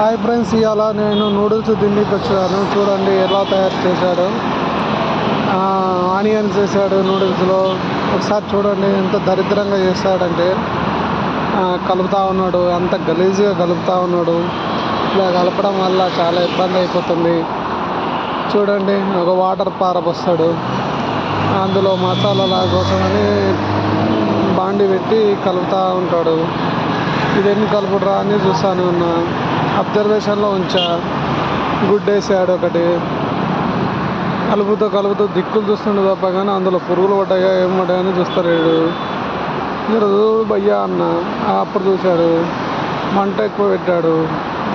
Hi friends ఇవాళ నేను noodles తిండికి వచ్చాను చూడండి ఎలా తయారు చేశాడు. ఆనియన్స్ వేసాడు నూడిల్స్లో. ఒకసారి చూడండి ఎంత దరిద్రంగా చేస్తాడంటే కలుపుతా ఉన్నాడు. అంత గలీజ్గా కలుపుతా ఉన్నాడు. ఇలా కలపడం వల్ల చాలా ఇబ్బంది అయిపోతుంది. చూడండి ఒక వాటర్ పారబోస్తాడు అందులో మసాలాల కోసమని బాండి పెట్టి కలుపుతూ ఉంటాడు. ఇదేమి కలుపుడురా అని చూస్తాను ఉన్నా. అబ్జర్వేషన్లో ఉంచారు. గుడ్ వేసాడు ఒకటి. కలుపుతూ కలుపుతూ దిక్కులు చూస్తుండే తప్ప కానీ అందులో పురుగులు పడ్డాయా ఏం పడ్డాయని చూస్తలేడు. మీరు భయ్యా అన్న అప్పుడు చూశాడు. మంట ఎక్కువ పెట్టాడు.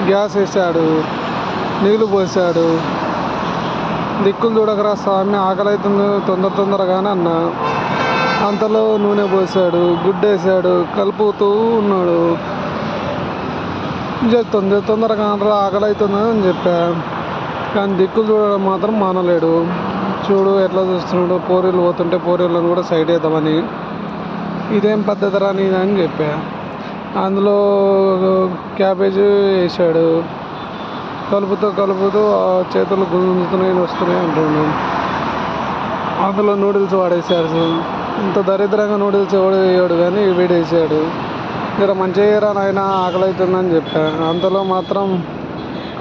గ్యాస్ వేసాడు. నీళ్ళు పోసాడు. దిక్కులు చూడకరా స్వామి ఆకలి అవుతుంది తొందర తొందరగానే అన్న. అంతలో నూనె పోసాడు. గుడ్డేసాడు కలుపుతూ ఉన్నాడు. చెప్తుంది తొందరగా రా ఆకలి అవుతుంది అని కానీ దిక్కులు చూడడం మాత్రం మానలేడు. చూడు ఎట్లా చూస్తున్నాడు పోరీలు పోతుంటే పోరీలను కూడా సైడ్ వేద్దామని ఇదేం పద్ధతి రాని అని చెప్పా. అందులో క్యాబేజీ వేసాడు కలుపుతూ కలుపుతూ ఆ చేతులు గుంజుతున్నాయి వస్తున్నాయి అంటుండు. అందులో నూడిల్స్ వాడేసాడు ఇంత దరిద్రంగా నూడిల్స్ ఎవడు వేయడు కానీ వీడేసాడు ఇక్కడ మంచిగా చేయరా నాయన ఆకలి అవుతుందని చెప్పా. అంతలో మాత్రం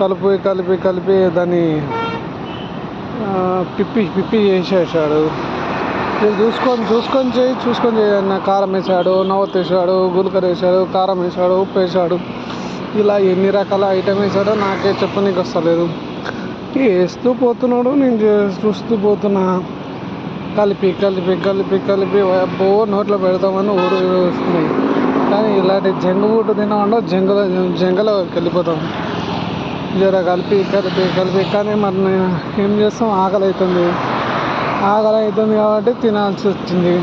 కలిపి కలిపి కలిపి దాన్ని పిప్పి పిప్పి చేసేసాడు. చూసుకొని చూసుకొని చేయి చూసుకొని చేయన్న కారం వేసాడు నవ్వత్ వేసాడు గులకర వేసాడు కారం వేసాడు ఉప్పు వేసాడు. ఇలా ఎన్ని రకాల ఐటమ్ వేసాడో నాకే చెప్పనీకి వస్తలేదు. వేస్తూ పోతున్నాడు నేను చే- చూస్తూ పోతున్నా. కలిపి కలిపి కలిపి కలిపి బో నోట్లో పెడతామని ఊరు వస్తున్నాయి కానీ ఇలాంటి జంగు బూట తినకుండా జంగల జంగలోకి వెళ్ళిపోతాం. జర కలిపి కలిపి కలిపి. కానీ మరి ఏం చేస్తాం? ఆకలి అవుతుంది ఆకలి అవుతుంది కాబట్టి తినాల్సి వచ్చింది.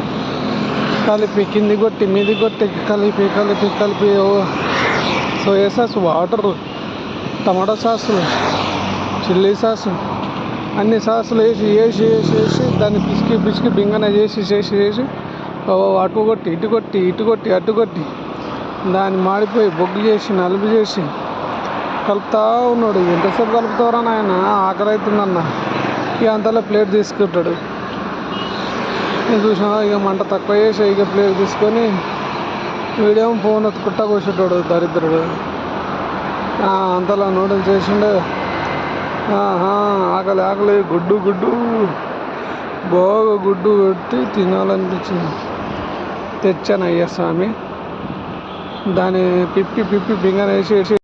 కలిపి కింది కొట్టి మీది కొట్టి కలిపి కలిపి కలిపి. సోయా సాస్ వాటర్ టమాటో సాసులు చిల్లీ సాసు అన్ని సాసులు వేసి వేసి వేసి వేసి దాన్ని పిసికి పిసికి బింగన చేసి చేసి చేసి అటు కొట్టి ఇటు కొట్టి ఇటు కొట్టి అటు కొట్టి. దాన్ని మాడిపోయి బొగ్గు చేసి నలుపు చేసి కలుపుతా ఉన్నాడు. ఎంతసేపు కలుపుతారా నాయన? ఆకలి అవుతుందన్న ఇక అంతలో ప్లేట్ తీసుకుంటాడు. నేను చూసినా ఇక మంట తక్కువ చేసి ఇక ప్లేట్ తీసుకొని వీడియో ఫోన్ ఎత్తుకుంటా కూర్చుంటాడు దరిద్రుడు. ఆ, అంతలో నూడిల్స్ చేసిండే ఆహా, ఆకలి ఆకలి గుడ్డు గుడ్డు. బాగా గుడ్డు పెట్టి తినాలనిపించింది. తెచ్చాను అయ్యా స్వామి. దాన్ని పిప్పి పిప్పి బింగనేసి